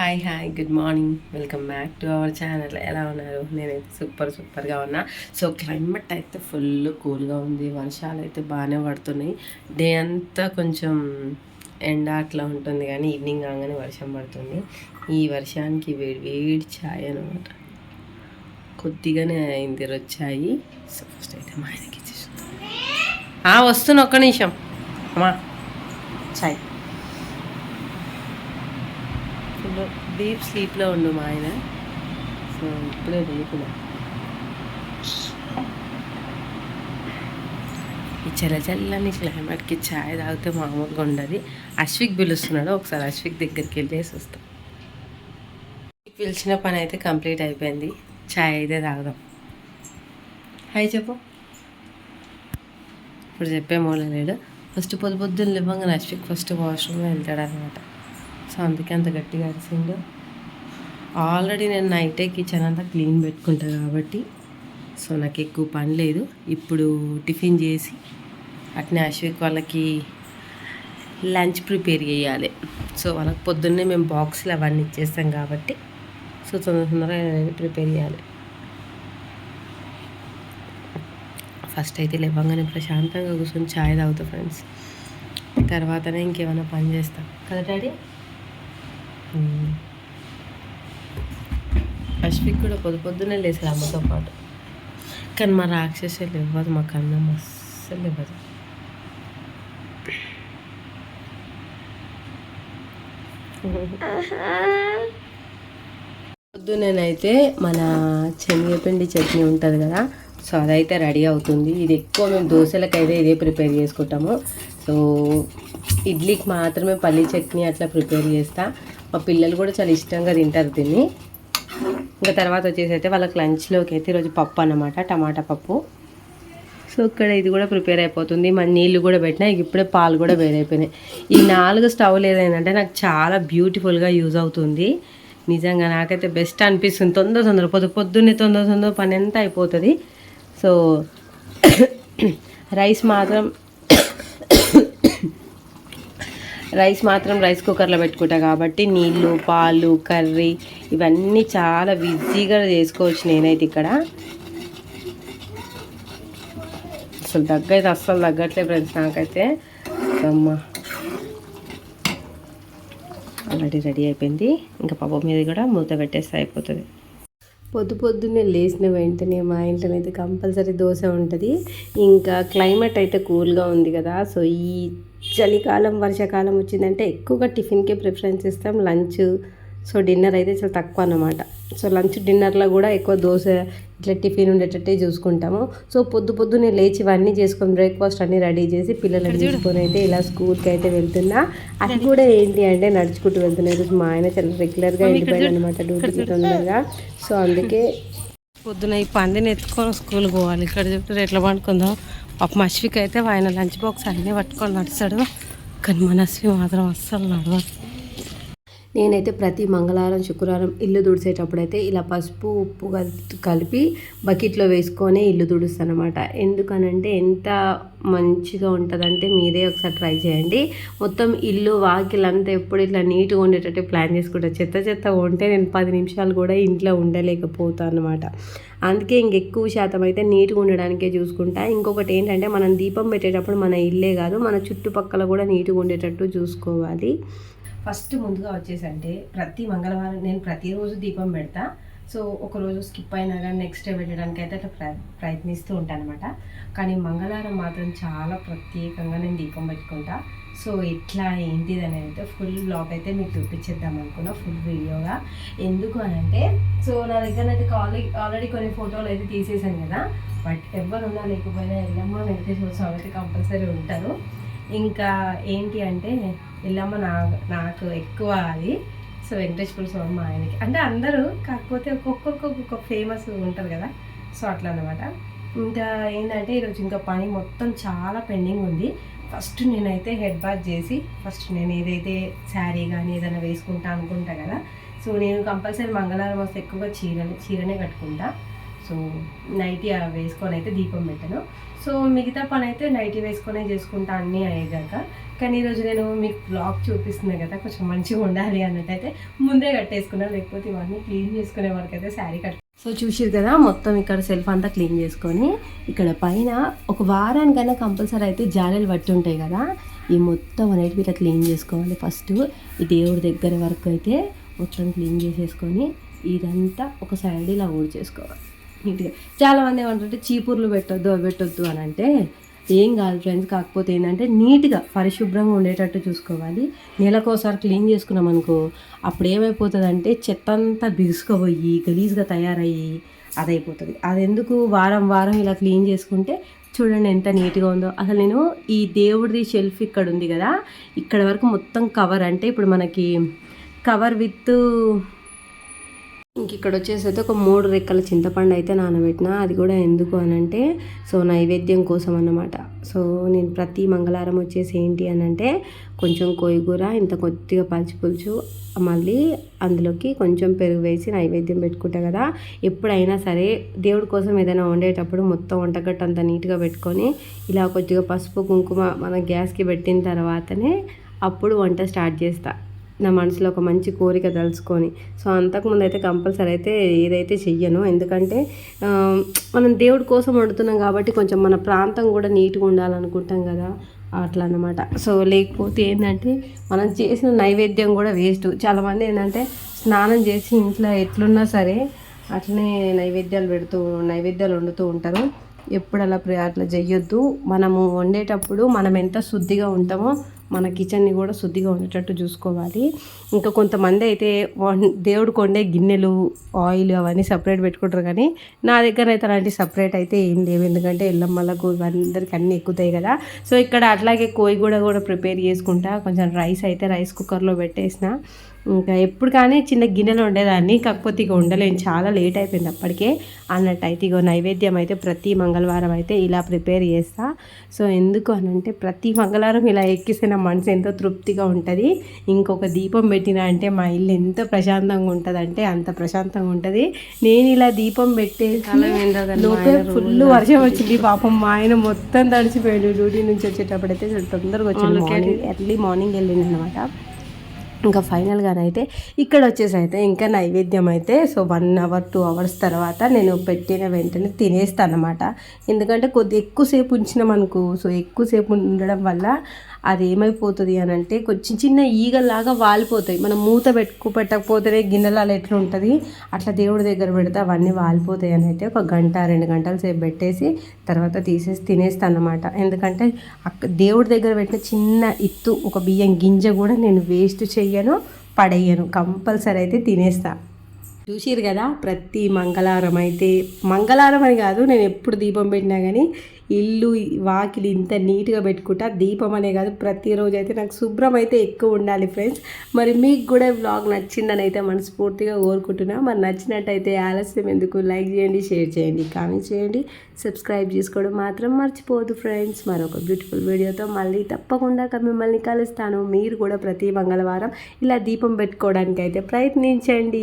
Hi hi good morning welcome back to our channel ఎలా ఉన్నారు? నేనైతే సూపర్ సూపర్గా ఉన్నా. సో క్లైమేట్ అయితే ఫుల్ కూల్గా ఉంది. వర్షాలు అయితే బాగానే పడుతున్నాయి. డే అంతా కొంచెం ఎండ అట్లా ఉంటుంది కానీ ఈవినింగ్ కాగానే వర్షం పడుతుంది. ఈ వర్షానికి వేడి వేడి ఛాయ్ అనమాట కొద్దిగానే అయింది వచ్చాయి సో ఫస్ట్ అయితే మా ఆయనకి ఇచ్చేసి వస్తున్నా ఒక్క నిమిషం. అమ్మా ఛాయ్. ఫుల్ డీప్ స్లీప్లో ఉండు మా ఆయన. సో ఇప్పుడే లేకున్నా ఈ చల్ల చల్లని క్లైమేట్కి ఛాయ్ తాగితే మామూలుగా ఉండదు. అశ్విక్ పిలుస్తున్నాడు. ఒకసారి అశ్విక్ దగ్గరికి వెళ్ళేసి వస్తాం. పిలిచిన పని అయితే కంప్లీట్ అయిపోయింది. ఛాయ్ అయితే తాగుదాం. హాయ్ చెప్పు. ఇప్పుడు చెప్పే మూల లేడు ఫస్ట్ పొద్దు పొద్దున్న లేవంగానే అశ్విక్ ఫస్ట్ వాష్రూమ్లో వెళ్తాడు అనమాట అందుకే అంత గట్టిగా అరిసిండు. ఆల్రెడీ నేను నైటే కిచెన్ అంతా క్లీన్ పెట్టుకుంటా కాబట్టి సో నాకు ఎక్కువ పని లేదు. ఇప్పుడు టిఫిన్ చేసి అట్నే అశ్విక్ వాళ్ళకి లంచ్ ప్రిపేర్ చేయాలి. సో వాళ్ళకి పొద్దున్నే మేము బాక్సులు అవన్నీ ఇచ్చేస్తాం కాబట్టి సో తొందర తొందరగా అనేది ప్రిపేర్ చేయాలి. ఫస్ట్ అయితే లేవంగానే ప్రశాంతంగా కూర్చొని ఛాయ్ తాగుతా ఫ్రెండ్స్ తర్వాతనే ఇంకేమైనా పని చేస్తాం. కదా డాడీ? అశ్విక్ కూడా పొద్దు పొద్దునే లేచాడు అమ్మతో పాటు. కానీ మా రాక్షసులు ఇవ్వదు మా కన్నం అస్సలు ఇవ్వదు పొద్దునేనైతే మన శనగపిండి చట్నీ ఉంటుంది కదా సో అదైతే రెడీ అవుతుంది. ఇది ఎక్కువ మేము దోశలకైతే ఇదే ప్రిపేర్ చేసుకుంటాము. సో ఇడ్లీకి మాత్రమే పల్లీ చట్నీ అట్లా ప్రిపేర్ చేస్తాను మా పిల్లలు కూడా చాలా ఇష్టంగా తింటారు దీన్ని. ఇంకా తర్వాత వచ్చేసి అయితే వాళ్ళకి లంచ్లోకి అయితే ఈరోజు పప్పు అనమాట టమాటా పప్పు. సో ఇక్కడ ఇది కూడా ప్రిపేర్ అయిపోతుంది. మన నీళ్ళు కూడా పెట్టినా ఇక ఇప్పుడే పాలు కూడా వేరైపోయినాయి ఈ నాలుగు స్టవ్లు ఏదైందంటే నాకు చాలా బ్యూటిఫుల్గా యూజ్ అవుతుంది. నిజంగా నాకైతే బెస్ట్ అనిపిస్తుంది. తొందర తొందర పొద్దు పొద్దున్నే తొందర తొందర పని ఎంత అయిపోతుంది. సో రైస్ మాత్రం రైస్ మాత్రం రైస్ కుక్కర్లో పెట్టుకుంటా కాబట్టి నీళ్ళు పాలు కర్రీ ఇవన్నీ చాలా బిజీగా చేసుకోవచ్చు నేనైతే ఇక్కడ. అసలు దగ్గైతే అస్సలు తగ్గట్లే ఫ్రెండ్స్ నాకైతే. అమ్మ ఆల్రెడీ రెడీ అయిపోయింది. ఇంకా పప్పు మీద కూడా మూత పెట్టేస్తే అయిపోతుంది. పొద్దు పొద్దున్నే లేచిన వెంటనే మా ఇంట్లో అయితే కంపల్సరీ దోశ ఉంటుంది. ఇంకా క్లైమేట్ అయితే కూల్గా ఉంది కదా సో ఈ చలికాలం వర్షాకాలం వచ్చిందంటే ఎక్కువగా టిఫిన్కే ప్రిఫరెన్స్ ఇస్తాం. లంచ్ సో డిన్నర్ అయితే చాలా తక్కువ అన్నమాట. సో లంచ్ డిన్నర్లో కూడా ఎక్కువ దోశ ఇట్లా టిఫిన్ ఉండేటట్టే చూసుకుంటాము. సో పొద్దు పొద్దున్నే లేచి ఇవన్నీ చేసుకొని బ్రేక్ఫాస్ట్ అన్నీ రెడీ చేసి పిల్లలను తీసుకొని అయితే ఇలా స్కూల్కి అయితే వెళ్తున్నా. అది కూడా ఏంటి అంటే నడుచుకుంటూ వెళ్తున్నారు మా ఆయన చాలా రెగ్యులర్గా వెళ్ళిపోయాడు అనమాట డ్యూటీకి తొందరగా. సో అందుకే పొద్దున ఈ పందిని ఎత్తుకొని స్కూల్కి పోవాలి. ఇక్కడ చెప్తారు ఎట్లా పండుకుందాం. పాప మశ్విక్ అయితే ఆయన లంచ్ బాక్స్ అన్నీ పట్టుకొని నడుస్తాడు కానీ మనస్వి మాత్రం అస్సలు నడవదు. నేనైతే ప్రతి మంగళవారం శుక్రవారం ఇల్లు తుడిసేటప్పుడు అయితే ఇలా పసుపు ఉప్పు కలిపి బకెట్లో వేసుకొని ఇల్లు తుడుస్తాను అనమాట ఎందుకనంటే ఎంత మంచిగా ఉంటుందంటే మీరే ఒకసారి ట్రై చేయండి. మొత్తం ఇల్లు వాకిలంతా ఎప్పుడు ఇట్లా నీట్గా ఉండేటట్టు ప్లాన్ చేసుకుంటా. చెత్త చెత్త ఉంటే నేను పది నిమిషాలు కూడా ఇంట్లో ఉండలేకపోతాను అనమాట అందుకే ఇంకెక్కువ శాతం అయితే నీట్గా ఉండడానికే చూసుకుంటా. ఇంకొకటి ఏంటంటే మనం దీపం పెట్టేటప్పుడు మన ఇల్లే కాదు మన చుట్టుపక్కల కూడా నీట్గా ఉండేటట్టు చూసుకోవాలి. ఫస్ట్ ముందుగా వచ్చేసి అంటే ప్రతి మంగళవారం నేను ప్రతిరోజు దీపం పెడతా. సో ఒకరోజు స్కిప్ అయినా కానీ నెక్స్ట్ డే పెట్టడానికి అయితే అట్లా ప్రయత్నిస్తూ ఉంటాను అనమాట కానీ మంగళవారం మాత్రం చాలా ప్రత్యేకంగా నేను దీపం పెట్టుకుంటా. సో ఎట్లా ఏంటిది అనేది అయితే ఫుల్ బ్లాగ్ అయితే మీకు చూపించేద్దాం అనుకున్నా ఫుల్ వీడియోగా. ఎందుకు అని అంటే సో నా దగ్గర అయితే ఆల్రెడీ ఆల్రెడీ కొన్ని ఫోటోలు అయితే తీసేసాను కదా. బట్ ఎవరున్నా లేకపోయినా ఎల్లమ్మ వెంకటేశ్వర స్వామి అయితే కంపల్సరీ ఉంటారు. ఇంకా ఏంటి అంటే ఎల్లమ్మ నా నాకు ఎక్కువ అది. సో వెంకటేశ్వర స్వామి మా ఆయనకి. అంటే అందరూ కాకపోతే ఒక్కొక్కరికి ఒక్కొక్క ఫేమస్ ఉంటుంది కదా. సో అట్లా అనమాట ఇంకా ఏంటంటే ఈరోజు ఇంకా పని మొత్తం చాలా పెండింగ్ ఉంది. ఫస్ట్ నేనైతే హెడ్ బాత్ చేసి ఫస్ట్ నేను ఏదైతే శారీ కానీ ఏదైనా వేసుకుంటా అనుకుంటా కదా. సో నేను కంపల్సరీ మంగళవారం వస్తే ఎక్కువగా చీరలు చీరనే కట్టుకుంటా. సో నైటీ వేసుకొని అయితే దీపం పెట్టాను. సో మిగతా పని అయితే నైటీ వేసుకొనే చేసుకుంటా అన్నీ అయ్యేదాక. కానీ ఈరోజు నేను మీకు బ్లాగ్ చూపిస్తున్నాను కదా కొంచెం మంచిగా ఉండాలి అన్నట్టు అయితే ముందే కట్టేసుకున్నాను లేకపోతే ఇవన్నీ క్లీన్ చేసుకునే వరకు అయితే శారీ కట్ సో చూసిరు కదా మొత్తం ఇక్కడ సెల్ఫ్ అంతా క్లీన్ చేసుకొని ఇక్కడ పైన ఒక వారానికైనా కంపల్సరీ అయితే జాలెలు పట్టి ఉంటాయి కదా ఈ మొత్తం అనేటివి ఇట్లా క్లీన్ చేసుకోవాలి ఫస్ట్ ఈ దేవుడి దగ్గర వరకు అయితే మొత్తం క్లీన్ చేసేసుకొని ఇదంతా ఒక సైడ్ ఇలా ఊడ్ చేసుకోవాలి నీట్గా. చాలామంది ఏమంటారంటే చీపుర్లు పెట్టొద్దు అవి పెట్టొద్దు అని అంటే ఏం కాదు ఫ్రెండ్స్. కాకపోతే ఏంటంటే నీట్గా పరిశుభ్రంగా ఉండేటట్టు చూసుకోవాలి. నెలకోసారి క్లీన్ చేసుకున్నాం అనుకో అప్పుడు ఏమైపోతుందంటే చెత్త అంతా బిగుసుకుపోయి గలీజ్గా తయారయ్యి అదైపోతుంది. అది ఎందుకు వారం వారం ఇలా క్లీన్ చేసుకుంటే చూడండి ఎంత నీట్గా ఉందో. అసలు నేను ఈ దేవుడిది షెల్ఫ్ ఇక్కడ ఉంది కదా ఇక్కడ వరకు మొత్తం కవర్ అంటే ఇప్పుడు మనకి కవర్ విత్ ఇంక ఇక్కడ వచ్చేసి అయితే ఒక మూడు రెక్కల చింతపండు అయితే నానబెట్టిన అది కూడా ఎందుకు అని అంటే సో నైవేద్యం కోసం అన్నమాట సో నేను ప్రతి మంగళవారం వచ్చేసి ఏంటి అని అంటే కొంచెం కొయ్యగూర ఇంత కొద్దిగా పలుచిపులుచు పులుసు మళ్ళీ అందులోకి కొంచెం పెరుగు వేసి నైవేద్యం పెట్టుకుంటా కదా. ఎప్పుడైనా సరే దేవుడి కోసం ఏదైనా వండేటప్పుడు మొత్తం వంటగట్టు అంత నీట్గా పెట్టుకొని ఇలా కొద్దిగా పసుపు కుంకుమ మన గ్యాస్కి పెట్టిన తర్వాతనే అప్పుడు వంట స్టార్ట్ చేస్తా. నా మనసులో ఒక మంచి కోరిక తలుచుకొని. సో అంతకుముందు అయితే కంపల్సరీ అయితే ఏదైతే చెయ్యను. ఎందుకంటే మనం దేవుడి కోసం వండుతున్నాం కాబట్టి కొంచెం మన ప్రాంతం కూడా నీట్గా ఉండాలనుకుంటాం కదా. అట్లా అన్నమాట. సో లేకపోతే ఏంటంటే మనం చేసిన నైవేద్యం కూడా వేస్ట్. చాలామంది ఏంటంటే స్నానం చేసి ఇంట్లో ఎట్లున్నా సరే అట్లనే నైవేద్యాలు పెడుతూ నైవేద్యాలు వండుతూ ఉంటారు. ఎప్పుడు అలా ప్ర- అట్లా చేయొద్దు. మనము వండేటప్పుడు మనం ఎంత శుద్ధిగా ఉంటామో మన కిచెన్ని కూడా శుద్ధిగా ఉండేటట్టు చూసుకోవాలి. ఇంకా కొంతమంది అయితే దేవుడు కొండే గిన్నెలు ఆయిల్ అవన్నీ సపరేట్ పెట్టుకుంటారు కానీ నా దగ్గర అయితే అలాంటి సపరేట్ అయితే ఏం లేవు. ఎందుకంటే ఎల్లమ్మలకు అందరికి అన్నీ ఎక్కుతాయి కదా. సో ఇక్కడ అట్లాగే కోయి కూడా కూడా ప్రిపేర్ చేసుకుంటా. కొంచెం రైస్ అయితే రైస్ కుక్కర్లో పెట్టేసిన. ఇంకా ఎప్పుడు కానీ చిన్న గిన్నెలో ఉండేదాన్ని కాకపోతే ఇక ఉండలేను చాలా లేట్ అయిపోయింది అప్పటికే. అన్నట్టు అయితే ఇగో నైవేద్యం అయితే ప్రతి మంగళవారం అయితే ఇలా ప్రిపేర్ చేస్తా. సో ఎందుకు అని అంటే ప్రతి మంగళవారం ఇలా ఎక్కిస్తే నా మనసు ఎంతో తృప్తిగా ఉంటుంది. ఇంకొక దీపం పెట్టిన అంటే మా ఇల్లు ఎంత ప్రశాంతంగా ఉంటుంది అంటే అంత ప్రశాంతంగా ఉంటుంది. నేను ఇలా దీపం పెట్టే లోపే ఫుల్ వర్షం వచ్చింది. పాపం మా ఆయన మొత్తం తడిచిపోయాడు. డ్యూటీ నుంచి వచ్చేటప్పుడు అయితే తొందరగా మార్నింగ్ ఎర్లీ మార్నింగ్ వెళ్ళింది అనమాట ఇంకా ఫైనల్గానైతే ఇక్కడ వచ్చేసి అయితే ఇంకా నైవేద్యం అయితే so one hour two hours తర్వాత నేను పెట్టిన వెంటనే తినేస్తాను అనమాట ఎందుకంటే కొద్ది ఎక్కువసేపు ఉంచినాం అనుకో సో ఎక్కువసేపు ఉండడం వల్ల అది ఏమైపోతుంది అని అంటే కొంచెం చిన్న ఈగలాగా వాలిపోతాయి. మనం మూత పెట్టుకు పెట్టకపోతేనే గిన్నెలు అలా ఎట్లా ఉంటుంది? అట్లా దేవుడి దగ్గర పెడితే అవన్నీ వాలిపోతాయి అని అయితే ఒక గంట రెండు గంటల సేపు పెట్టేసి తర్వాత తీసేసి తినేస్తాను అనమాట ఎందుకంటే దేవుడి దగ్గర పెట్టిన చిన్న ఇత్తు ఒక బియ్యం గింజ కూడా నేను వేస్ట్ చెయ్యను పడేయను. కంపల్సరీ అయితే తినేస్తాను చూసిరు కదా ప్రతి మంగళవారం అయితే మంగళవారం అని కాదు నేను ఎప్పుడు దీపం పెట్టినా కానీ ఇల్లు వాకిలి ఇంత నీట్గా పెట్టుకుంటా దీపం అనే కాదు ప్రతిరోజు అయితే నాకు శుభ్రం అయితే ఎక్కువ ఉండాలి ఫ్రెండ్స్. మరి మీకు కూడా వ్లాగ్ నచ్చిందని అయితే మనస్ఫూర్తిగా కోరుకుంటున్నా. మరి నచ్చినట్టయితే ఆలస్యం ఎందుకు లైక్ చేయండి షేర్ చేయండి కామెంట్ చేయండి. సబ్స్క్రైబ్ చేసుకోవడం మాత్రం మర్చిపోదు ఫ్రెండ్స్. మరొక బ్యూటిఫుల్ వీడియోతో మళ్ళీ తప్పకుండా మిమ్మల్ని కలుస్తాను. మీరు కూడా ప్రతి మంగళవారం ఇలా దీపం పెట్టుకోవడానికి అయితే ప్రయత్నించండి.